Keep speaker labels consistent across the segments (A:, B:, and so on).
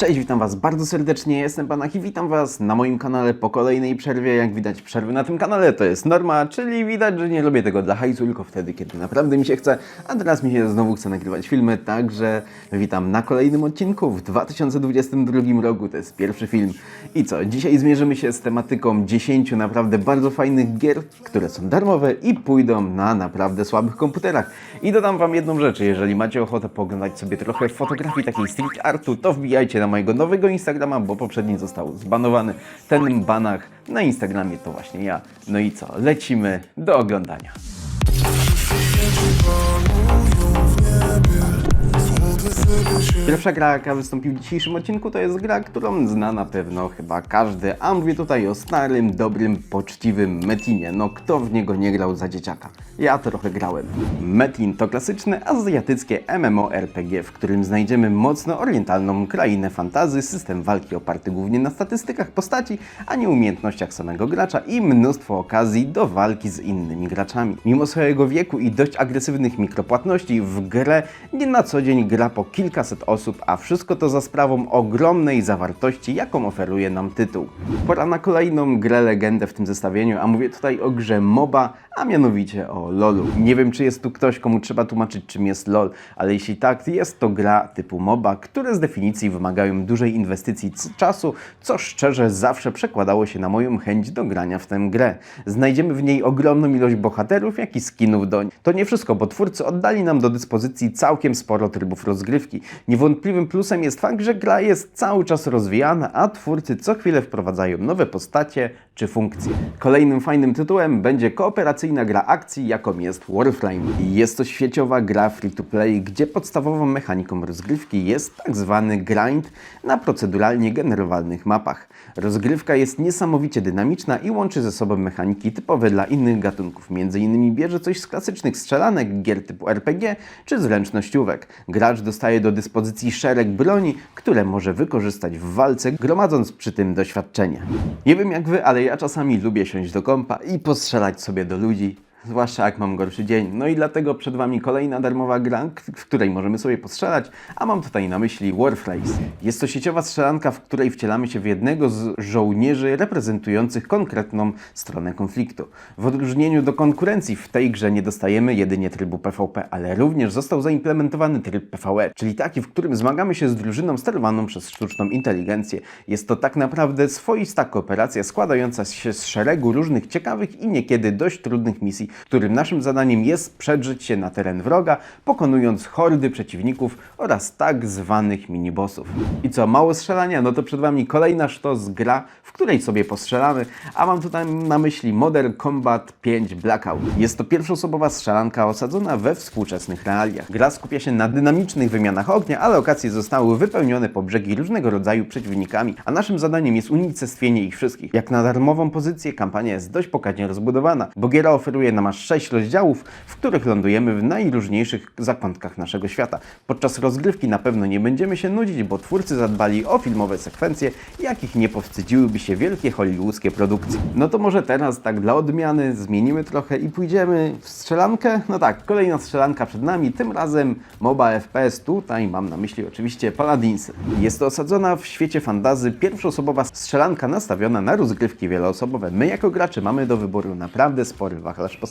A: Cześć, witam Was bardzo serdecznie, jestem Panak i witam Was na moim kanale po kolejnej przerwie. Jak widać, przerwy na tym kanale to jest norma, czyli widać, że nie robię tego dla hajsu, tylko wtedy, kiedy naprawdę mi się chce, a teraz mi się znowu chce nagrywać filmy, także witam na kolejnym odcinku w 2022 roku, to jest pierwszy film. I co, dzisiaj zmierzymy się z tematyką 10 naprawdę bardzo fajnych gier, które są darmowe i pójdą na naprawdę słabych komputerach. I dodam Wam jedną rzecz, jeżeli macie ochotę pooglądać sobie trochę fotografii takiej street artu, to wbijajcie na mojego nowego Instagrama, bo poprzedni został zbanowany. Ten banach na Instagramie to właśnie ja. No i co, lecimy do oglądania. Pierwsza gra, jaka wystąpi w dzisiejszym odcinku, to jest gra, którą zna na pewno chyba każdy, a mówię tutaj o starym, dobrym, poczciwym Metinie. No kto w niego nie grał za dzieciaka? Ja trochę grałem. Metin to klasyczne azjatyckie MMORPG, w którym znajdziemy mocno orientalną krainę fantazy, system walki oparty głównie na statystykach postaci, a nie umiejętnościach samego gracza i mnóstwo okazji do walki z innymi graczami. Mimo swojego wieku i dość agresywnych mikropłatności w grę nie na co dzień gra po kilkaset osób, a wszystko to za sprawą ogromnej zawartości, jaką oferuje nam tytuł. Pora na kolejną grę legendę w tym zestawieniu, a mówię tutaj o grze MOBA, a mianowicie o LoLu. Nie wiem, czy jest tu ktoś, komu trzeba tłumaczyć, czym jest LoL, ale jeśli tak, jest to gra typu MOBA, które z definicji wymagają dużej inwestycji czasu, co szczerze zawsze przekładało się na moją chęć do grania w tę grę. Znajdziemy w niej ogromną ilość bohaterów, jak i skinów do niej. To nie wszystko, bo twórcy oddali nam do dyspozycji całkiem sporo trybów rozgrywki. Niewątpliwym plusem jest fakt, że gra jest cały czas rozwijana, a twórcy co chwilę wprowadzają nowe postacie czy funkcje. Kolejnym fajnym tytułem będzie kooperacyjna gra akcji, jaką jest Warframe. Jest to świeciowa gra free-to-play, gdzie podstawową mechaniką rozgrywki jest tak zwany grind na proceduralnie generowalnych mapach. Rozgrywka jest niesamowicie dynamiczna i łączy ze sobą mechaniki typowe dla innych gatunków. Między innymi bierze coś z klasycznych strzelanek, gier typu RPG czy zręcznościówek. Gracz dostaje do dyspozycji szereg broni, które może wykorzystać w walce, gromadząc przy tym doświadczenie. Nie wiem jak wy, ale ja czasami lubię siąść do kompa i postrzelać sobie do ludzi. Zwłaszcza jak mam gorszy dzień. No i dlatego przed Wami kolejna darmowa gra, w której możemy sobie postrzelać, a mam tutaj na myśli Warframes. Jest to sieciowa strzelanka, w której wcielamy się w jednego z żołnierzy reprezentujących konkretną stronę konfliktu. W odróżnieniu do konkurencji w tej grze nie dostajemy jedynie trybu PvP, ale również został zaimplementowany tryb PvE, czyli taki, w którym zmagamy się z drużyną sterowaną przez sztuczną inteligencję. Jest to tak naprawdę swoista kooperacja składająca się z szeregu różnych ciekawych i niekiedy dość trudnych misji, którym naszym zadaniem jest przedrzeć się na teren wroga, pokonując hordy przeciwników oraz tak zwanych minibossów. I co, mało strzelania? No to przed Wami kolejna sztos gra, w której sobie postrzelamy, a mam tutaj na myśli Modern Combat 5 Blackout. Jest to pierwszoosobowa strzelanka osadzona we współczesnych realiach. Gra skupia się na dynamicznych wymianach ognia, a lokacje zostały wypełnione po brzegi różnego rodzaju przeciwnikami, a naszym zadaniem jest unicestwienie ich wszystkich. Jak na darmową pozycję, kampania jest dość pokaźnie rozbudowana, bo giera oferuje nam aż 6 rozdziałów, w których lądujemy w najróżniejszych zakątkach naszego świata. Podczas rozgrywki na pewno nie będziemy się nudzić, bo twórcy zadbali o filmowe sekwencje, jakich nie powstydziłyby się wielkie hollywoodzkie produkcje. No to może teraz, tak dla odmiany, zmienimy trochę i pójdziemy w strzelankę? No tak, kolejna strzelanka przed nami, tym razem MOBA FPS, tutaj mam na myśli oczywiście Paladinsy. Jest to osadzona w świecie fantazy pierwszoosobowa strzelanka nastawiona na rozgrywki wieloosobowe. My jako gracze mamy do wyboru naprawdę spory wachlarz postaci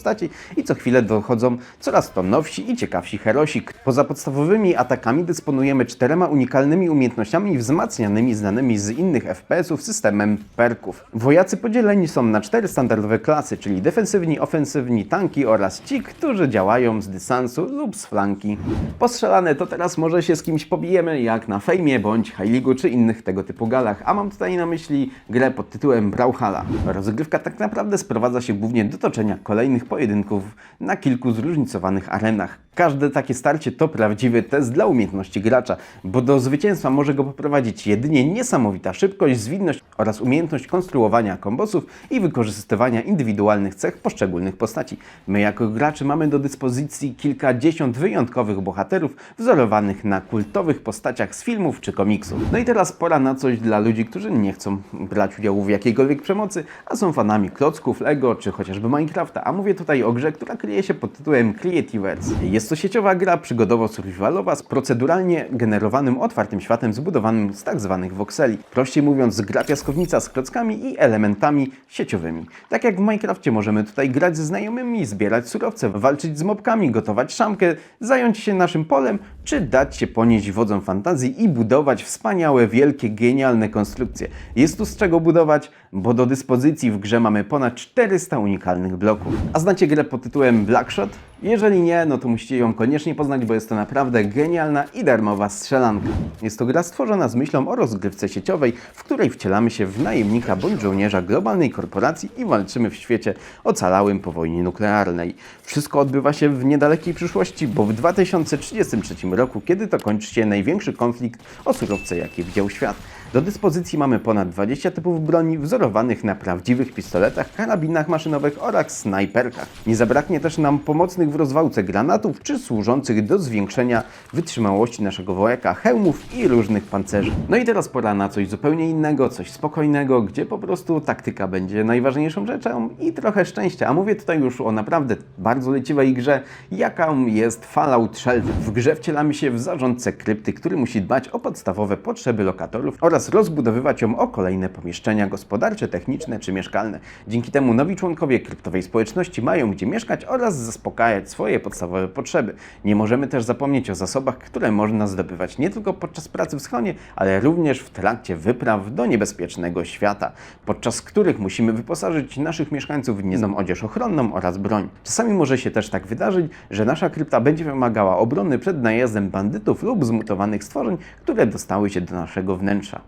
A: i co chwilę dochodzą coraz to nowsi i ciekawsi herosi. Poza podstawowymi atakami dysponujemy czterema unikalnymi umiejętnościami wzmacnianymi znanymi z innych FPS-ów systemem perków. Wojacy podzieleni są na cztery standardowe klasy, czyli defensywni, ofensywni, tanki oraz ci, którzy działają z dystansu lub z flanki. Postrzelane to teraz może się z kimś pobijemy, jak na Fejmie bądź League'u czy innych tego typu galach, a mam tutaj na myśli grę pod tytułem Brawlhalla. Rozgrywka tak naprawdę sprowadza się głównie do toczenia kolejnych pojedynków na kilku zróżnicowanych arenach. Każde takie starcie to prawdziwy test dla umiejętności gracza, bo do zwycięstwa może go poprowadzić jedynie niesamowita szybkość, zwinność oraz umiejętność konstruowania kombosów i wykorzystywania indywidualnych cech poszczególnych postaci. My jako gracze mamy do dyspozycji kilkadziesiąt wyjątkowych bohaterów wzorowanych na kultowych postaciach z filmów czy komiksów. No i teraz pora na coś dla ludzi, którzy nie chcą brać udziału w jakiejkolwiek przemocy, a są fanami klocków, Lego czy chociażby Minecrafta, a mówię tutaj o grze, która kryje się pod tytułem Creativers. Jest to sieciowa gra przygodowo-survivalowa z proceduralnie generowanym otwartym światem zbudowanym z tak zwanych voxeli. Prościej mówiąc, gra piaskownica z klockami i elementami sieciowymi. Tak jak w Minecrafcie możemy tutaj grać ze znajomymi, zbierać surowce, walczyć z mobkami, gotować szamkę, zająć się naszym polem, czy dać się ponieść wodzom fantazji i budować wspaniałe, wielkie, genialne konstrukcje. Jest tu z czego budować, bo do dyspozycji w grze mamy ponad 400 unikalnych bloków. A znacie grę pod tytułem Blackshot? Jeżeli nie, no to musicie ją koniecznie poznać, bo jest to naprawdę genialna i darmowa strzelanka. Jest to gra stworzona z myślą o rozgrywce sieciowej, w której wcielamy się w najemnika bądź żołnierza globalnej korporacji i walczymy w świecie ocalałym po wojnie nuklearnej. Wszystko odbywa się w niedalekiej przyszłości, bo w 2033 roku, kiedy to kończy się największy konflikt o surowce, jaki widział świat. Do dyspozycji mamy ponad 20 typów broni wzorowanych na prawdziwych pistoletach, karabinach maszynowych oraz snajperkach. Nie zabraknie też nam pomocnych w rozwałce granatów czy służących do zwiększenia wytrzymałości naszego wojaka, hełmów i różnych pancerzy. No i teraz pora na coś zupełnie innego, coś spokojnego, gdzie po prostu taktyka będzie najważniejszą rzeczą i trochę szczęścia. A mówię tutaj już o naprawdę bardzo leciwej grze, jaką jest Fallout Shelter. W grze wcielamy się w zarządcę krypty, który musi dbać o podstawowe potrzeby lokatorów oraz rozbudowywać ją o kolejne pomieszczenia gospodarcze, techniczne czy mieszkalne. Dzięki temu nowi członkowie kryptowej społeczności mają gdzie mieszkać oraz zaspokajać swoje podstawowe potrzeby. Nie możemy też zapomnieć o zasobach, które można zdobywać nie tylko podczas pracy w schronie, ale również w trakcie wypraw do niebezpiecznego świata, podczas których musimy wyposażyć naszych mieszkańców w niezną odzież ochronną oraz broń. Czasami może się też tak wydarzyć, że nasza krypta będzie wymagała obrony przed najazdem bandytów lub zmutowanych stworzeń, które dostały się do naszego wnętrza.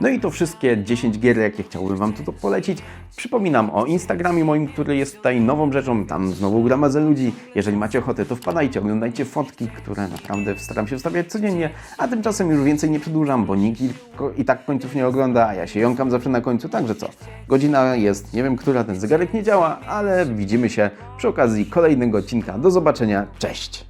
A: No i to wszystkie 10 gier, jakie chciałbym Wam tu polecić. Przypominam o Instagramie moim, który jest tutaj nową rzeczą, tam znowu gromadzę ludzi. Jeżeli macie ochotę, to wpadajcie, oglądajcie fotki, które naprawdę staram się wstawiać codziennie, a tymczasem już więcej nie przedłużam, bo nikt i- i tak końców nie ogląda, a ja się jąkam zawsze na końcu, także co? Godzina jest, nie wiem, która ten zegarek nie działa, ale widzimy się przy okazji kolejnego odcinka. Do zobaczenia, cześć!